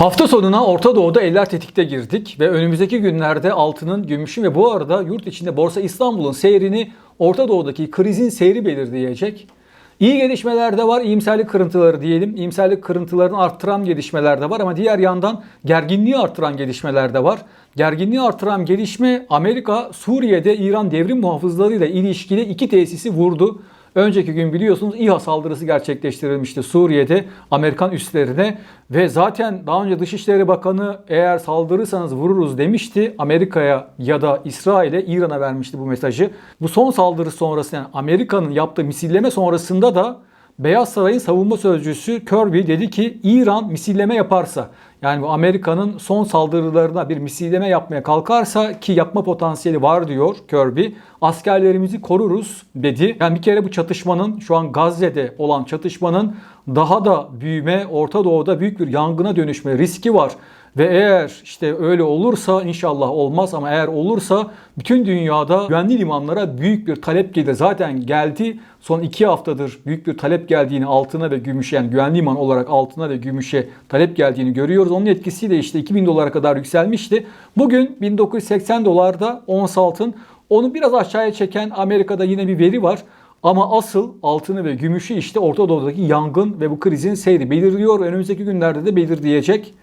Hafta sonuna Orta Doğu'da eller tetikte girdik ve önümüzdeki günlerde altının, gümüşün ve bu arada yurt içinde Borsa İstanbul'un seyrini Orta Doğu'daki krizin seyri belirleyecek. İyi gelişmeler de var, iyimserlik kırıntıları diyelim. İyimserlik kırıntılarını arttıran gelişmeler de var ama diğer yandan gerginliği arttıran gelişmeler de var. Gerginliği arttıran gelişme Amerika Suriye'de İran devrim muhafızlarıyla ilişkili iki tesisi vurdu. Önceki gün biliyorsunuz İHA saldırısı gerçekleştirilmişti Suriye'de Amerikan üslerine ve zaten daha önce Dışişleri Bakanı eğer saldırırsanız vururuz demişti. Amerika'ya ya da İsrail'e İran'a vermişti bu mesajı. Bu son saldırı sonrası yani Amerika'nın yaptığı misilleme sonrasında da Beyaz Saray'ın savunma sözcüsü Kirby dedi ki İran misilleme yaparsa yani bu Amerika'nın son saldırılarına bir misilleme yapmaya kalkarsa ki yapma potansiyeli var diyor Kirby. Askerlerimizi koruruz dedi. Yani bir kere bu çatışmanın şu an Gazze'de olan çatışmanın daha da büyüme, Orta Doğu'da büyük bir yangına dönüşme riski var. Ve eğer işte öyle olursa inşallah olmaz ama eğer olursa bütün dünyada güvenli limanlara büyük bir talep gelir. Zaten geldi. Son iki haftadır büyük bir talep geldiğini altına ve gümüşe yani güvenli liman olarak altına ve gümüşe talep geldiğini görüyoruz. Onun etkisiyle işte 2000 dolara kadar yükselmişti. Bugün 1980 dolarda ons altın. Onu biraz aşağıya çeken Amerika'da yine bir veri var. Ama asıl altını ve gümüşü işte Orta Doğu'daki yangın ve bu krizin seyri belirliyor. Önümüzdeki günlerde de belirleyecek.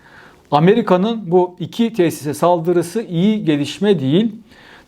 Amerika'nın bu iki tesise saldırısı iyi gelişme değil.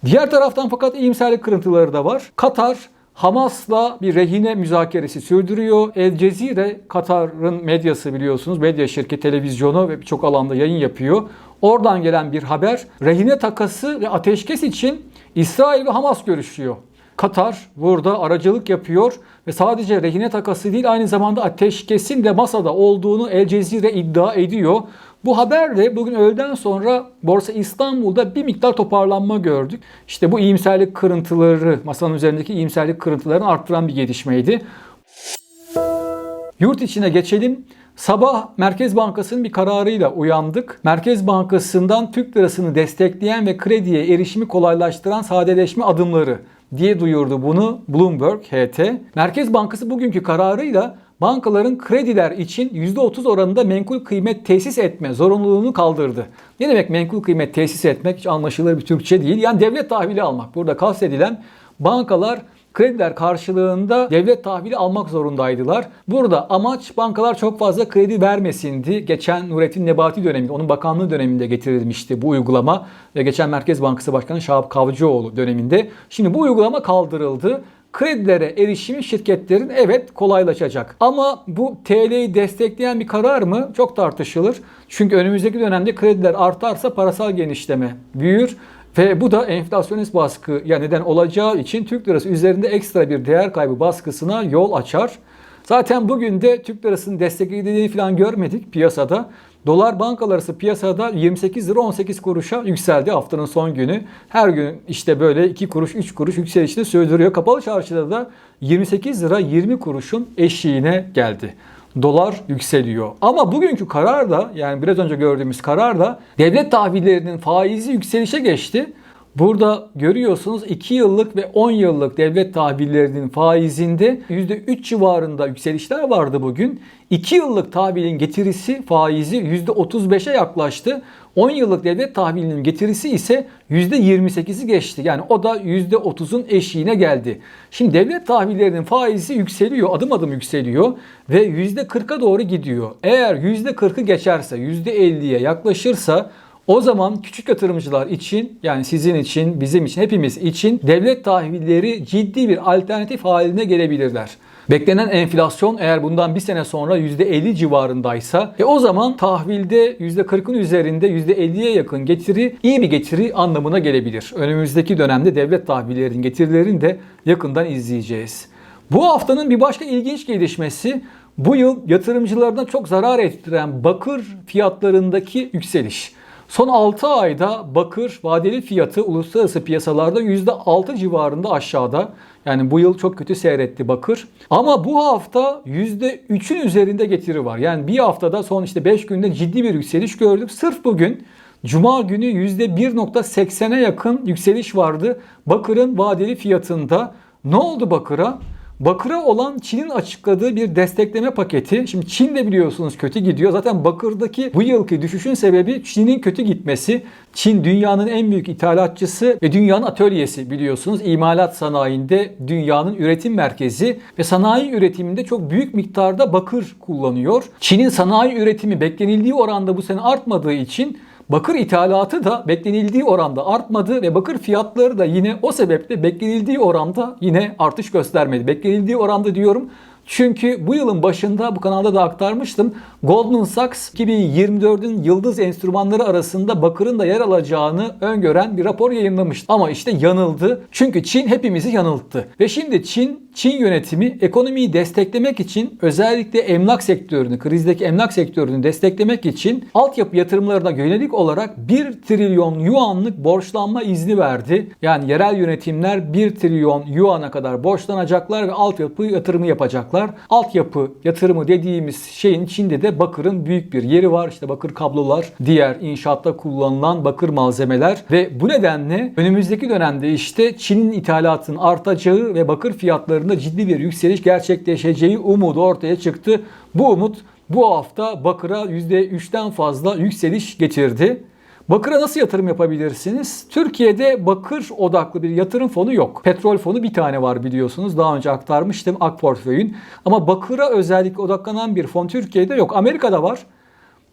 Diğer taraftan fakat iyimserlik kırıntıları da var. Katar Hamas'la bir rehine müzakeresi sürdürüyor. El Cezire, Katar'ın medyası biliyorsunuz, medya şirketi, televizyonu ve birçok alanda yayın yapıyor. Oradan gelen bir haber, rehine takası ve ateşkes için İsrail ve Hamas görüşüyor. Katar burada aracılık yapıyor ve sadece rehine takası değil aynı zamanda ateşkesin de masada olduğunu El Cezire iddia ediyor. Bu haberle bugün öğleden sonra Borsa İstanbul'da bir miktar toparlanma gördük. İşte bu iyimserlik kırıntıları, masanın üzerindeki iyimserlik kırıntılarını arttıran bir gelişmeydi. Yurt içine geçelim. Sabah Merkez Bankası'nın bir kararıyla uyandık. Merkez Bankası'ndan Türk lirasını destekleyen ve krediye erişimi kolaylaştıran sadeleşme adımları diye duyurdu bunu Bloomberg HT. Merkez Bankası bugünkü kararıyla bankaların krediler için %30 oranında menkul kıymet tesis etme zorunluluğunu kaldırdı. Ne demek menkul kıymet tesis etmek hiç anlaşılır bir Türkçe değil. Yani devlet tahvili almak. Burada kastedilen bankalar krediler karşılığında devlet tahvili almak zorundaydılar. Burada amaç bankalar çok fazla kredi vermesindi. Geçen Nurettin Nebati döneminde, onun bakanlığı döneminde getirilmişti bu uygulama. Ve geçen Merkez Bankası Başkanı Şahap Kavcıoğlu döneminde. Şimdi bu uygulama kaldırıldı kredilere erişimi şirketlerin evet kolaylaşacak. Ama bu TL'yi destekleyen bir karar mı? Çok tartışılır. Çünkü önümüzdeki dönemde krediler artarsa parasal genişleme büyür. Ve bu da enflasyonist baskı ya neden olacağı için Türk lirası üzerinde ekstra bir değer kaybı baskısına yol açar. Zaten bugün de Türk lirasının desteklediğini falan görmedik piyasada. Dolar bankalar piyasada 28 lira 18 kuruşa yükseldi haftanın son günü. Her gün işte böyle 2 kuruş 3 kuruş yükselişini sürdürüyor. Kapalı çarşıda da 28 lira 20 kuruşun eşiğine geldi. Dolar yükseliyor. Ama bugünkü karar da yani biraz önce gördüğümüz karar da devlet tahvillerinin faizi yükselişe geçti. Burada görüyorsunuz 2 yıllık ve 10 yıllık devlet tahvillerinin faizinde %3 civarında yükselişler vardı bugün. 2 yıllık tahvilin getirisi faizi %35'e yaklaştı. 10 yıllık devlet tahvilinin getirisi ise %28'i geçti. Yani o da %30'un eşiğine geldi. Şimdi devlet tahvillerinin faizi yükseliyor, adım adım yükseliyor ve %40'a doğru gidiyor. Eğer %40'ı geçerse, %50'ye yaklaşırsa o zaman küçük yatırımcılar için yani sizin için, bizim için, hepimiz için devlet tahvilleri ciddi bir alternatif haline gelebilirler. Beklenen enflasyon eğer bundan bir sene sonra %50 civarındaysa e o zaman tahvilde %40'ın üzerinde %50'ye yakın getiri iyi bir getiri anlamına gelebilir. Önümüzdeki dönemde devlet tahvillerinin getirilerini de yakından izleyeceğiz. Bu haftanın bir başka ilginç gelişmesi bu yıl yatırımcılarına çok zarar ettiren bakır fiyatlarındaki yükseliş. Son 6 ayda bakır vadeli fiyatı uluslararası piyasalarda %6 civarında aşağıda. Yani bu yıl çok kötü seyretti bakır. Ama bu hafta %3'ün üzerinde getiri var. Yani bir haftada son işte 5 günde ciddi bir yükseliş gördük. Sırf bugün Cuma günü %1.80'e yakın yükseliş vardı bakırın vadeli fiyatında. Ne oldu bakıra? Bakır'a olan Çin'in açıkladığı bir destekleme paketi. Şimdi Çin de biliyorsunuz kötü gidiyor. Zaten Bakır'daki bu yılki düşüşün sebebi Çin'in kötü gitmesi. Çin dünyanın en büyük ithalatçısı ve dünyanın atölyesi biliyorsunuz. İmalat sanayinde dünyanın üretim merkezi ve sanayi üretiminde çok büyük miktarda bakır kullanıyor. Çin'in sanayi üretimi beklenildiği oranda bu sene artmadığı için Bakır ithalatı da beklenildiği oranda artmadı ve bakır fiyatları da yine o sebeple beklenildiği oranda yine artış göstermedi. Beklenildiği oranda diyorum çünkü bu yılın başında bu kanalda da aktarmıştım. Goldman Sachs 2024'ün yıldız enstrümanları arasında bakırın da yer alacağını öngören bir rapor yayınlamıştı. Ama işte yanıldı. Çünkü Çin hepimizi yanılttı. Ve şimdi Çin Çin yönetimi ekonomiyi desteklemek için özellikle emlak sektörünü, krizdeki emlak sektörünü desteklemek için altyapı yatırımlarına yönelik olarak 1 trilyon yuanlık borçlanma izni verdi. Yani yerel yönetimler 1 trilyon yuana kadar borçlanacaklar ve altyapı yatırımı yapacaklar. Altyapı yatırımı dediğimiz şeyin Çin'de de bakırın büyük bir yeri var. İşte bakır kablolar, diğer inşaatta kullanılan bakır malzemeler ve bu nedenle önümüzdeki dönemde işte Çin'in ithalatının artacağı ve bakır fiyatlarında ciddi bir yükseliş gerçekleşeceği umudu ortaya çıktı. Bu umut bu hafta bakıra %3'ten fazla yükseliş getirdi. Bakıra nasıl yatırım yapabilirsiniz? Türkiye'de bakır odaklı bir yatırım fonu yok. Petrol fonu bir tane var biliyorsunuz. Daha önce aktarmıştım Ak Portföy'ün. Ama bakıra özellikle odaklanan bir fon Türkiye'de yok. Amerika'da var.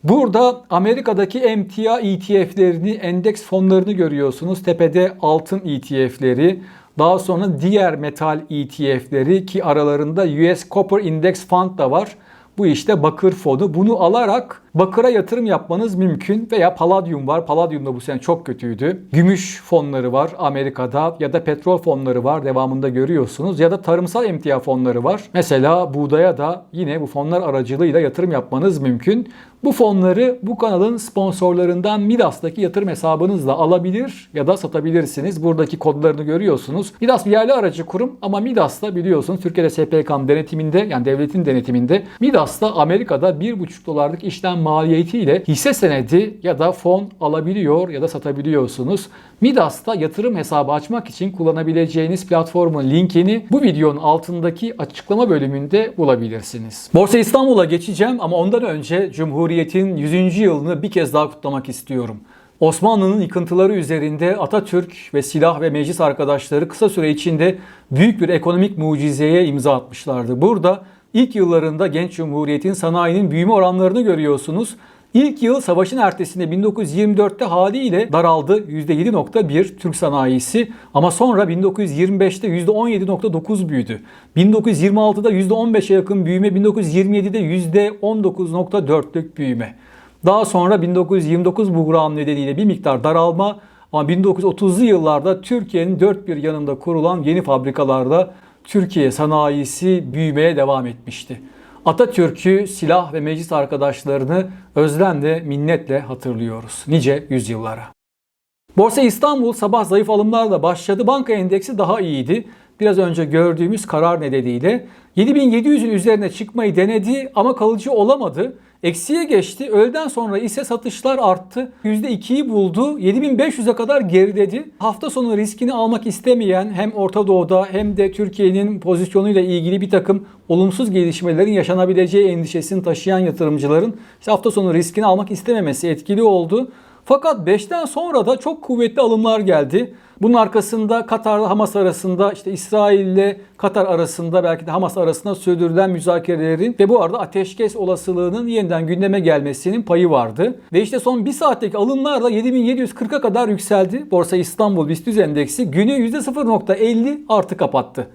Burada Amerika'daki emtia ETF'lerini, endeks fonlarını görüyorsunuz. Tepede altın ETF'leri, daha sonra diğer metal ETF'leri ki aralarında US Copper Index Fund da var. Bu işte bakır fonu. Bunu alarak bakıra yatırım yapmanız mümkün veya palladium var. Palladium da bu sene çok kötüydü. Gümüş fonları var Amerika'da ya da petrol fonları var devamında görüyorsunuz ya da tarımsal emtia fonları var. Mesela buğdaya da yine bu fonlar aracılığıyla yatırım yapmanız mümkün. Bu fonları bu kanalın sponsorlarından Midas'taki yatırım hesabınızla alabilir ya da satabilirsiniz. Buradaki kodlarını görüyorsunuz. Midas bir yerli aracı kurum ama Midas da biliyorsunuz Türkiye'de SPK'nın denetiminde yani devletin denetiminde Midas da Amerika'da 1,5 dolarlık işlem maliyetiyle hisse senedi ya da fon alabiliyor ya da satabiliyorsunuz. Midas'ta yatırım hesabı açmak için kullanabileceğiniz platformun linkini bu videonun altındaki açıklama bölümünde bulabilirsiniz. Borsa İstanbul'a geçeceğim ama ondan önce Cumhuriyet'in 100. yılını bir kez daha kutlamak istiyorum. Osmanlı'nın yıkıntıları üzerinde Atatürk ve silah ve meclis arkadaşları kısa süre içinde büyük bir ekonomik mucizeye imza atmışlardı. Burada ilk yıllarında genç cumhuriyetin sanayinin büyüme oranlarını görüyorsunuz. İlk yıl savaşın ertesinde 1924'te haliyle daraldı %7.1 Türk sanayisi ama sonra 1925'te %17.9 büyüdü. 1926'da %15'e yakın büyüme, 1927'de %19.4'lük büyüme. Daha sonra 1929 buhran nedeniyle bir miktar daralma ama 1930'lu yıllarda Türkiye'nin dört bir yanında kurulan yeni fabrikalarda Türkiye sanayisi büyümeye devam etmişti. Atatürk'ü, silah ve meclis arkadaşlarını özlemle, minnetle hatırlıyoruz nice yüzyıllara. Borsa İstanbul sabah zayıf alımlarla başladı. Banka endeksi daha iyiydi. Biraz önce gördüğümüz karar nedeniyle 7700'ün üzerine çıkmayı denedi ama kalıcı olamadı. Eksiye geçti. Öğleden sonra ise satışlar arttı. %2'yi buldu. 7500'e kadar geriledi. Hafta sonu riskini almak istemeyen hem Orta Doğu'da hem de Türkiye'nin pozisyonuyla ilgili bir takım olumsuz gelişmelerin yaşanabileceği endişesini taşıyan yatırımcıların işte hafta sonu riskini almak istememesi etkili oldu. Fakat 5'ten sonra da çok kuvvetli alımlar geldi. Bunun arkasında Katar'la Hamas arasında işte İsrail ile Katar arasında belki de Hamas arasında sürdürülen müzakerelerin ve bu arada ateşkes olasılığının yeniden gündeme gelmesinin payı vardı. Ve işte son bir saatteki alımlarla 7740'a kadar yükseldi. Borsa İstanbul BIST endeksi günü %0.50 artı kapattı.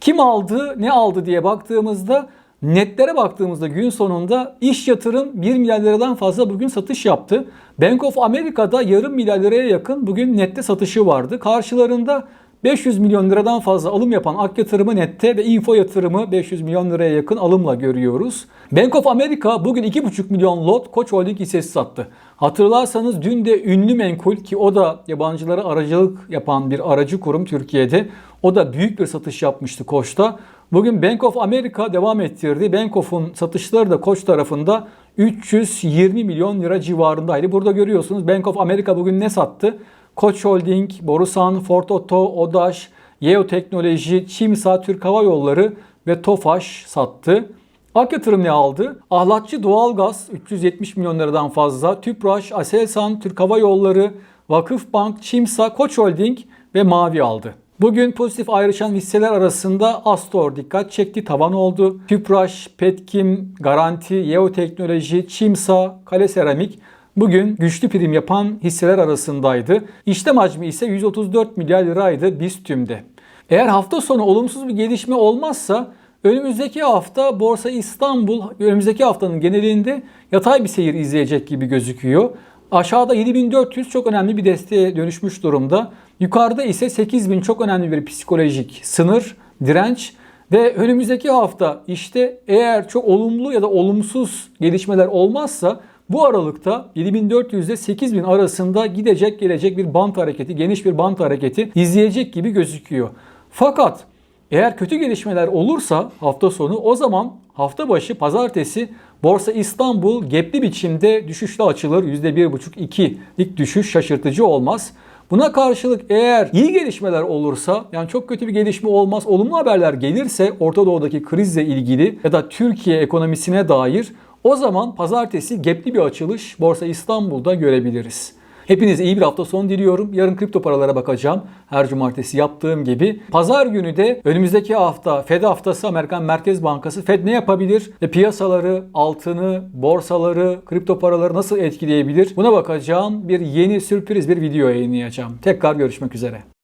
Kim aldı, ne aldı diye baktığımızda Netlere baktığımızda gün sonunda iş yatırım 1 milyar liradan fazla bugün satış yaptı. Bank of America'da yarım milyar liraya yakın bugün nette satışı vardı. Karşılarında 500 milyon liradan fazla alım yapan Ak Yatırımı nette ve Info Yatırımı 500 milyon liraya yakın alımla görüyoruz. Bank of America bugün 2,5 milyon lot Koç Holding hissesi sattı. Hatırlarsanız dün de ünlü menkul ki o da yabancılara aracılık yapan bir aracı kurum Türkiye'de. O da büyük bir satış yapmıştı Koç'ta. Bugün Bank of America devam ettirdi. Bank of'un satışları da Koç tarafında 320 milyon lira civarındaydı. Burada görüyorsunuz Bank of America bugün ne sattı? Koç Holding, Borusan, Ford Oto, Odaş, Yeo Teknoloji, Çimsa, Türk Hava Yolları ve Tofaş sattı. Ak yatırım ne aldı? Ahlatçı Doğalgaz 370 milyon liradan fazla, Tüpraş, Aselsan, Türk Hava Yolları, Vakıfbank, Çimsa, Koç Holding ve Mavi aldı. Bugün pozitif ayrışan hisseler arasında Astor dikkat çekti, tavan oldu. Tüpraş, Petkim, Garanti, Yeoteknoloji, Çimsa, Kale Seramik bugün güçlü prim yapan hisseler arasındaydı. İşlem hacmi ise 134 milyar liraydı BISTÜM'de. Eğer hafta sonu olumsuz bir gelişme olmazsa önümüzdeki hafta Borsa İstanbul önümüzdeki haftanın genelinde yatay bir seyir izleyecek gibi gözüküyor. Aşağıda 7400 çok önemli bir desteğe dönüşmüş durumda. Yukarıda ise 8000 çok önemli bir psikolojik sınır, direnç ve önümüzdeki hafta işte eğer çok olumlu ya da olumsuz gelişmeler olmazsa bu aralıkta 7400 ile 8000 arasında gidecek gelecek bir bant hareketi, geniş bir bant hareketi izleyecek gibi gözüküyor. Fakat eğer kötü gelişmeler olursa hafta sonu o zaman hafta başı pazartesi Borsa İstanbul gepli biçimde düşüşle açılır. %1,5-2'lik düşüş şaşırtıcı olmaz. Buna karşılık eğer iyi gelişmeler olursa yani çok kötü bir gelişme olmaz olumlu haberler gelirse Orta Doğu'daki krizle ilgili ya da Türkiye ekonomisine dair o zaman pazartesi gepli bir açılış Borsa İstanbul'da görebiliriz. Hepinize iyi bir hafta sonu diliyorum. Yarın kripto paralara bakacağım. Her cumartesi yaptığım gibi. Pazar günü de önümüzdeki hafta Fed haftası Amerikan Merkez Bankası Fed ne yapabilir? Ve piyasaları, altını, borsaları, kripto paraları nasıl etkileyebilir? Buna bakacağım. Bir yeni sürpriz bir video yayınlayacağım. Tekrar görüşmek üzere.